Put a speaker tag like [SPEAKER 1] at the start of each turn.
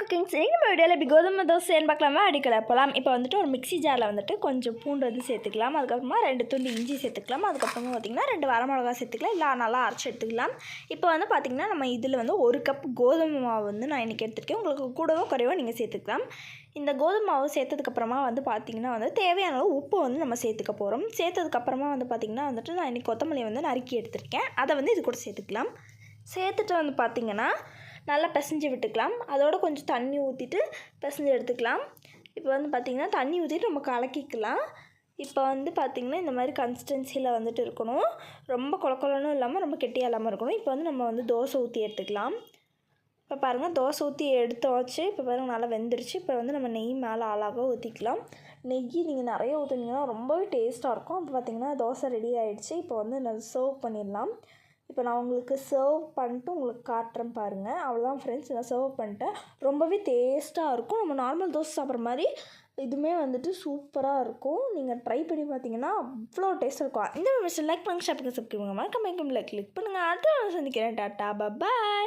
[SPEAKER 1] Friends சரி நம்ம வீடியோவில் இப்படி கோதுமை தோசை தோசைன்னு பார்க்கலாமா? அடிக்கல. போகலாம் இப்போ வந்துட்டு ஒரு மிக்ஸி ஜாரில் வந்துட்டு கொஞ்சம் பூண்டு வந்து சேர்த்துக்கலாம். அதுக்கப்புறமா ரெண்டு துண்டு இஞ்சி சேர்த்துக்கலாம். அதுக்கப்புறமா பார்த்திங்கன்னா ரெண்டு வரமிளகா சேர்த்துக்கலாம். இல்லை நல்லா அரைச்சி எடுத்துக்கலாம். இப்போ வந்து பார்த்திங்கன்னா நம்ம இதில் வந்து ஒரு கப் கோதுமை மாவு வந்து நான் இன்றைக்கி எடுத்துருக்கேன். உங்களுக்கு கூடவோ குறைவோ நீங்கள் சேர்த்துக்கலாம். இந்த கோதுமை மாவு சேர்த்ததுக்கப்புறமா வந்து பார்த்திங்கன்னா வந்து தேவையான அளவு உப்பு வந்து நம்ம சேர்த்துக்க போகிறோம் சேர்த்ததுக்கப்புறமா வந்து பார்த்திங்கன்னா வந்துட்டு நான் இன்றைக்கி கொத்தமல்லி வந்து நறுக்கி எடுத்திருக்கேன். அதை வந்து இது கூட சேர்த்துக்கலாம். சேர்த்துட்டு வந்து பார்த்திங்கன்னா நல்லா பிசைஞ்சு விட்டுக்கலாம். அதோட கொஞ்சம் தண்ணி ஊற்றிட்டு பிசைஞ்சு எடுத்துக்கலாம். இப்போ வந்து பார்த்திங்கன்னா தண்ணி ஊற்றிட்டு நம்ம கலக்கிக்கலாம். இப்போ வந்து பார்த்திங்கன்னா இந்த மாதிரி கன்சிஸ்டன்சியில் வந்துட்டு இருக்கணும். ரொம்ப கொலக்கொலனும் இல்லாமல் ரொம்ப கெட்டியாக இல்லாமல் இருக்கணும். இப்போ வந்து நம்ம வந்து தோசை ஊற்றி எடுத்துக்கலாம். இப்போ பாருங்கள் தோசை ஊற்றி எடுத்தாச்சு. இப்போ பாருங்கள் நல்லா வெந்துருச்சு. இப்போ வந்து நம்ம நெய் மேலே அழகாக ஊற்றிக்கலாம் நெய் நீங்கள் நிறைய ஊற்றுனீங்கன்னா ரொம்பவே டேஸ்ட்டாக இருக்கும். அப்போ பார்த்திங்கன்னா தோசை ரெடி ஆகிடுச்சு இப்போ வந்து நான் சர்வ் பண்ணிடலாம். இப்போ நான் உங்களுக்கு சர்வ் பண்ணிட்டு உங்களுக்கு காட்டுறேன் பாருங்கள் அவ்வளோதான் ஃப்ரெண்ட்ஸ் நான் சர்வ் பண்ணிட்டேன். ரொம்பவே டேஸ்ட்டாக இருக்கும். நம்ம நார்மல் தோசை சாப்பிட்ற மாதிரி இதுவுமே வந்துட்டு சூப்பராக இருக்கும். நீங்கள் ட்ரை பண்ணி பார்த்தீங்கன்னா அவ்வளோ டேஸ்ட்டாக இருக்கும். இந்த விஷயம் லைக் பண்ணுங்க ஷாப்பிங் சப்ஸ்கிரைப் பண்ணுங்க. மறக்காம கிளிக் பண்ணுங்கள் அடுத்த சந்திக்கிறேன். டாட்டா. பாய்